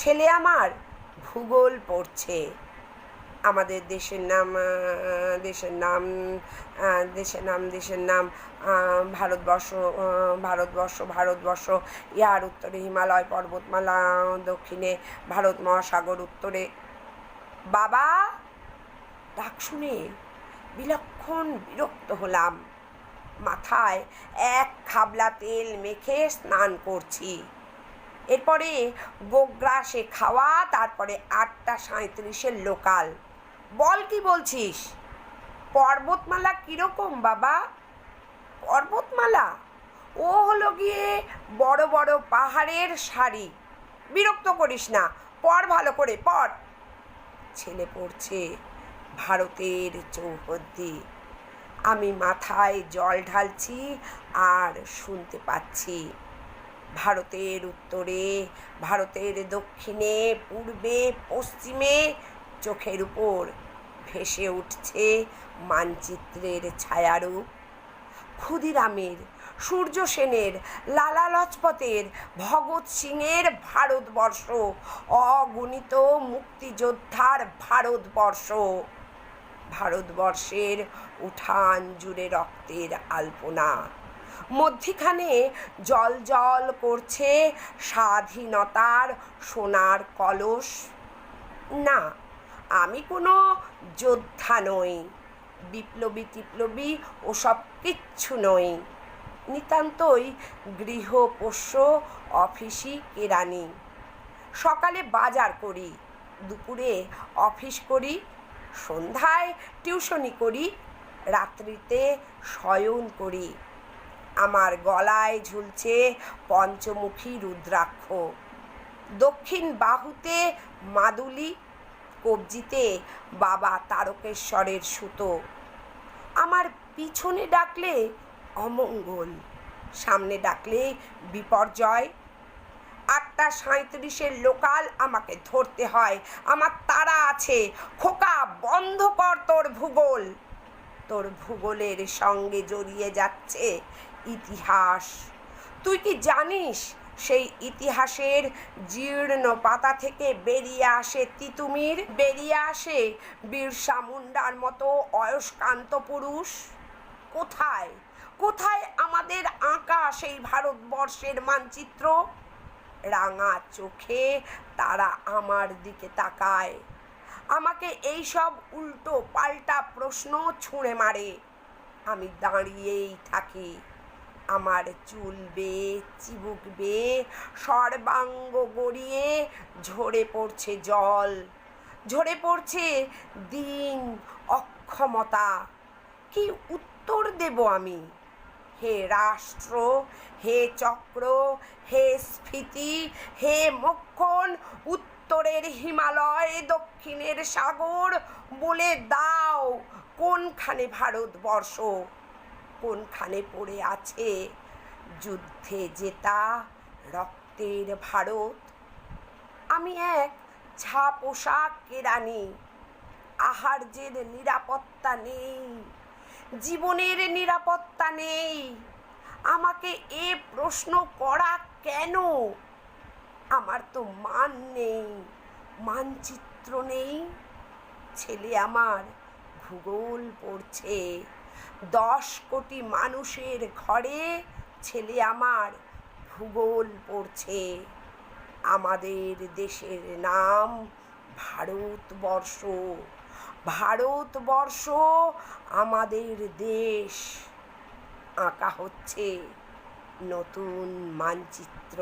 ছেলে আমার, ভূগোল পড়ছে। আমাদের দেশের নাম দেশের নাম দেশের নাম দেশের নাম ভারতবর্ষ ভারতবর্ষ ভারতবর্ষ ইহার উত্তরে হিমালয় পর্বতমালা, দক্ষিণে ভারত মহাসাগর উত্তরে। বাবা, ডাক শুনে বিলক্ষণ বিরক্ত হলাম। মাথায় এক খাবলা তেল মেখে স্নান করছি। এরপরে গোগ্রাসে খাওয়া, তারপরে আটটা সাঁত্রিশের লোকাল। বল কি বলছিস? পর্বতমালা কীরকম বাবা? পর্বতমালা? ও হলো গিয়ে বড় বড় পাহাড়ের শাড়ি। বিরক্ত করিস না পড় ভালো করে পড় ছেলে পড়ছে ভারতের চৌহদ্দি। আমি মাথায় জল ঢালছি আর শুনতে পাচ্ছি। ভারতের উত্তরে, ভারতের দক্ষিণে, পূর্বে, পশ্চিমে চোখের উপর ভেসে উঠছে মানচিত্রের ছায়ারূপ। ক্ষুদিরামের, সূর্য সেনের, লালা লজপতের, ভগৎ সিংয়ের ভারতবর্ষ, অগণিত মুক্তিযোদ্ধার ভারতবর্ষ। ভারতবর্ষের উঠান জুড়ে রক্তের আলপনা। মধ্যিখানে জল জল করছে স্বাধীনতার সোনার কলস। না, আমি কোনো যোদ্ধা নই, বিপ্লবী টিপ্লবী ওসব কিচ্ছু নই। নিতান্তই গৃহপোষ্য অফিসি কেরানি। সকালে বাজার করি, দুপুরে অফিস করি, সন্ধ্যায় টিউশনি করি, রাত্রিতে শয়ন করি। আমার গলায় ঝুলছে পঞ্চমুখী রুদ্রাক্ষ। দক্ষিণ বাহুতে মাদুলি, কবজিতে বাবা তারকেশ্বরের সুতো। আমার পিছনে ডাকলে অমঙ্গল, সামনে ডাকলে বিপর্যয়। আটটা সাঁত্রিশের লোকাল আমাকে ধরতে হয়। আমার তারা আছে, খোকা বন্ধ কর তোর ভূগোল। তোর ভূগোলের সঙ্গে জড়িয়ে যাচ্ছে ইতিহাস। তুই কি জানিস সেই ইতিহাসের জীর্ণ পাতা থেকে বেরিয়ে আসে তিতুমির? বেরিয়ে আসে বীরসা মুন্ডার মতো অয়স্কান্ত পুরুষ? কোথায়? কোথায় আমাদের আঁকা সেই ভারতবর্ষের মানচিত্র? রাঙা চোখে তারা আমার দিকে তাকায়। আমাকে এই সব উল্টো পাল্টা প্রশ্ন ছুঁড়ে মারে। আমি দাঁড়িয়েই থাকি। আমার চুল বেয়ে চিবুক সর্বাঙ্গ গড়িয়ে ঝরে পড়ছে জল। ঝরে পড়ছে দিন অক্ষমতা। কি উত্তর দেব আমি? হে রাষ্ট্র, হে চক্র, হে স্ফীতি, হে মক্ষণ উত্তরের হিমালয়, দক্ষিণের সাগর, বলে দাও কোনখানে ভারতবর্ষ, কোনখানে পড়ে আছে যুদ্ধে জেতা রক্তের ভারত। আমি এক ছা পোশাক কেরানি আহার্যের নিরাপত্তা নেই জীবনের নিরাপত্তা নেই। আমাকে এ প্রশ্ন করা কেন? আমার তো মান নেই, মানচিত্র নেই। ছেলে আমার ভূগোল পড়ছে। দশ কোটি মানুষের ঘরে ছেলে আমার ভূগোল পড়ছে। আমাদের দেশের নাম ভারতবর্ষ। ভারতবর্ষ আমাদের দেশ। আঁকা হচ্ছে নতুন মানচিত্র।